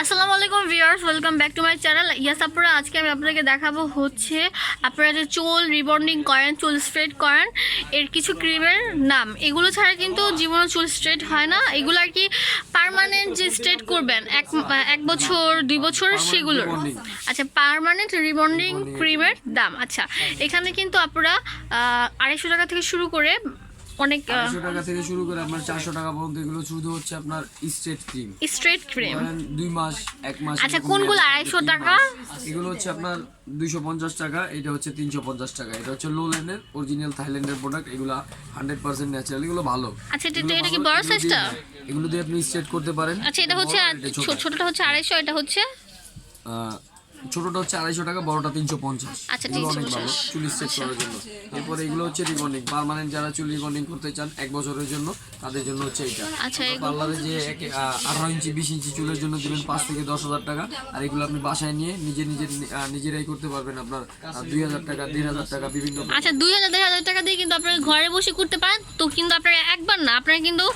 আসসালামু আলাইকুম viewers welcome back to my channel ইয়াস আপুরা আজকে আমি আপনাদেরকে দেখাবো হচ্ছে আপনারা যে চুল রিবন্ডিং করেন চুল স্ট্রেট করেন এর কিছু ক্রিমের নাম। এগুলো ছাড়া কিন্তু জীবনে চুল স্ট্রেট হয় না। এগুলো আর কি পার্মানেন্ট যে স্ট্রেট করবেন এক এক বছর দুই বছর সেগুলোর। আচ্ছা পার্মানেন্ট রিবন্ডিং ক্রিমের দাম। আচ্ছা এখানে কিন্তু আপনারা আড়াইশো টাকা থেকে শুরু করে অনেক আড়াইশো টাকা থেকে শুরু করে আপনার চারশো টাকা পর্যন্ত এগুলো শুধু হচ্ছে আপনার স্ট্রেট ক্রিম। Straight cream? দুই মাস এক মাস আচ্ছা কোনগুলো আড়াইশো টাকা? এগুলো হচ্ছে আপনার দুইশো পঞ্চাশ টাকা এটা হচ্ছে তিনশো পঞ্চাশ টাকা। এটা হচ্ছে লো ল্যান্ডের অরিজিনাল থাইল্যান্ডের প্রোডাক্ট এগুলো হান্ড্রেড পার্সেন্ট ন্যাচারাল এগুলো ভালো। আচ্ছা, এটা- এটা কি বড় দিয়ে- এগুলো দিয়ে আপনি স্ট্রেট করতে পারেন। আচ্ছা এটা হচ্ছে। ছোটটা হচ্ছে আড়াইশো এটা হচ্ছে? ছোটটা হচ্ছে আড়াইশো টাকা বড়টা তিনশো পঞ্চাশ। আচ্ছা, অনেক ভালো চুল স্ট্রেট করার জন্য। এরপরে এগুলো হচ্ছে পার্মানেন্ট যারা চুল রিবন্ডিং করতে চান এক বছরের জন্য তাদের জন্য হচ্ছে এটা। আচ্ছা পার্লারে যে এক- আঠারো ইঞ্চি বিশ ইঞ্চি চুলের জন্য দিবেন পাঁচ থেকে দশ হাজার টাকা আর এগুলো আপনি বাসায় নিয়ে নিজে নিজের নিজেরাই করতে পারবেন আপনার দুই হাজার টাকা দেড় হাজার টাকা বিভিন্ন আচ্ছা দুই হাজার দেড় হাজার টাকা দিয়ে কিন্তু আপনারা ঘরে বসে করতে পারেন তো কিন্তু আপনারা একবার না আপনারা কিন্তু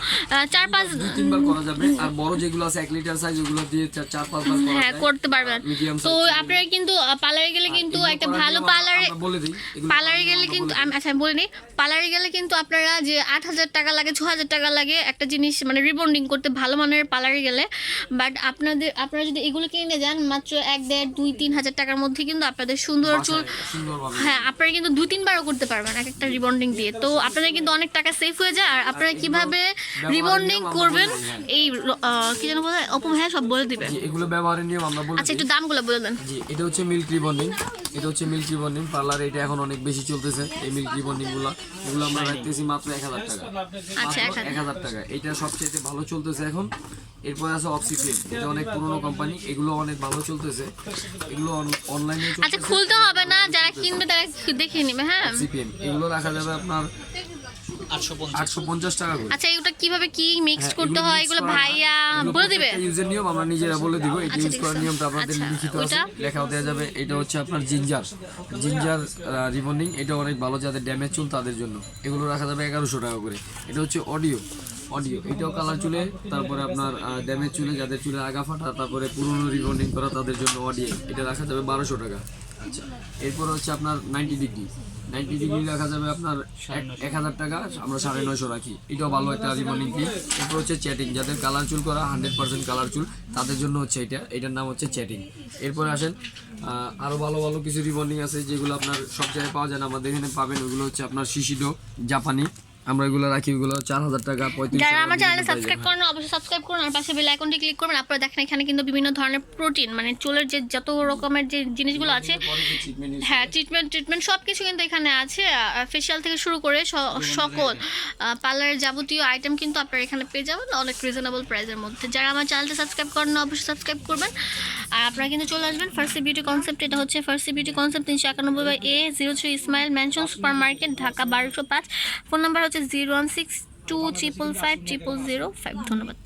চার পাঁচ তিনবার করা যাবে আর বড় যেগুলো আছে এক লিটার সাইজ ওগুলো দিয়ে চার পাঁচবার হ্যাঁ করতে পারবেন। তো আপনারা কিন্তু পার্লারে গেলে কিন্তু একটা ভালো পার্লারে পার্লারে গেলে কিন্তু আমি আচ্ছা আমি বলিনি পার্লারে গেলে কিন্তু আপনারা যে আট হাজার টাকা লাগে ছ হাজার টাকা লাগে একটা জিনিস মানে রিবন্ডিং করতে ভালো মানের পার্লারে গেলে। বাট আপনাদের আপনারা যদি এগুলো কিনে যান মাত্র এক দেড় দুই তিন হাজার টাকার মধ্যে কিন্তু আপনাদের সুন্দর চুল হ্যাঁ আপনারা কিন্তু দুই তিনবারও করতে পারবেন এক একটা রিবন্ডিং দিয়ে। তো আপনাদের কিন্তু অনেক টাকা সেভ হয়ে যায় আর আপনারা কীভাবে রিবন্ডিং করবেন হ্যাঁ। এই কি যেন বলে অপম হ্যাঁ সব বলে দিবেন এগুলো ব্যবহারের নিয়ম আমরা বলে আচ্ছা একটু দামগুলো বলে দেন। জি এটা হচ্ছে মিল্ক রিবন্ডিং এটা হচ্ছে মিল্ক রিবন্ডিং পার্লারে এটা এখন অনেক বেশি চলতেছে এই মিল্ক রিবন্ডিংগুলো এগুলো আমরা রাখতেছি মাত্র এক হাজার টাকা। আচ্ছা, মাত্র এক হাজার টাকা। এটা সবচেয়ে ভালো চলতেছে এখন। এরপর আছে অক্সিফিন এটা অনেক পুরনো কোম্পানি এগুলো অনেক ভালো চলতেছে। এগুলো অনলাইনে আচ্ছা খুলতে হবে না। যারা কিনবে তারা দেখে নেবে হ্যাঁ। অক্সিপিএম এগুলো রাখা যাবে আপনার আটশো পঞ্চাশ। টাকা করে। আচ্ছা এটা কীভাবে কি মিক্সড হ্যাঁ, করতে হয়? এগুলো ভাইয়া বলে দিবে? ইউজের নিয়ম আমরা নিজেরা বলে দিব। এটা আচ্ছা, ইউজ করার নিয়ম। নিয়মটা আপনাদের আচ্ছা, লিখিত আছে। লেখাও দেওয়া যাবে। এটা হচ্ছে আপনার জিঞ্জার জিঞ্জার রিবনিং এটা অনেক ভালো যাদের ড্যামেজ চুল তাদের জন্য। এগুলো রাখা যাবে এগারোশো টাকা করে। এটা হচ্ছে অডিও অডিও এটাও কালার চুলে, তারপরে আপনার ড্যামেজ চুলে, যাদের চুলে আগা ফাটা, তারপরে পুরনো রিবন্ডিং করা, তাদের জন্য অডিও এটা রাখা যাবে বারোশো টাকা। আচ্ছা এরপর হচ্ছে আপনার নাইনটি ডিগ্রি নাইনটি ডিগ্রি রাখা যাবে আপনার এক- হাজার টাকা, আমরা সাড়ে নয়শো রাখি। এটাও ভালো একটা রিবন্ডিং ক্রিম এরপর হচ্ছে চ্যাটিং যাদের কালার চুল করা হান্ড্রেড পার্সেন্ট কালার চুল, তাদের জন্য হচ্ছে এটা, এটার নাম হচ্ছে চ্যাটিং এরপর আসেন আরও ভালো ভালো কিছু রিবন্ডিং আছে, যেগুলো আপনার সব জায়গায় পাওয়া যায় না আমাদের এখানে পাবেন, ওগুলো হচ্ছে আপনার শিশিডো, জাপানি। আমরা এগুলো রাখি ওগুলো চার হাজার টাকা পঁয়ত্রিশ যারা আমার চ্যানেলে সাবস্ক্রাইব করেন অবশ্যই সাবস্ক্রাইব করুন আর পাশে বেল আইকনটি ক্লিক করবেন। আপনারা দেখেন এখানে কিন্তু বিভিন্ন ধরনের প্রোটিন মানে চুলের যে যত রকমের যে জিনিসগুলো আছে হ্যাঁ ট্রিটমেন্ট ট্রিটমেন্ট সব কিছু কিন্তু এখানে আছে। ফেশিয়াল থেকে শুরু করে সকল পার্লারের যাবতীয় আইটেম কিন্তু আপনারা এখানে পেয়ে যাবেন অনেক রিজনেবল প্রাইসের মধ্যে। যারা আমার চ্যানেলটা সাবস্ক্রাইব করেন অবশ্যই সাবস্ক্রাইব করবেন। আপনারা কিন্তু চলে আসবেন ফার্সি বিউটি কনসেপ্ট এটা হচ্ছে ফার্সি বিউটি কনসেপ্ট তিনশো একানব্বই by A zero three Ismail mansion super market Dhaka বারোশো পাঁচ। ফোন নাম্বার হচ্ছে zero one six two triple five triple zero five ধন্যবাদ।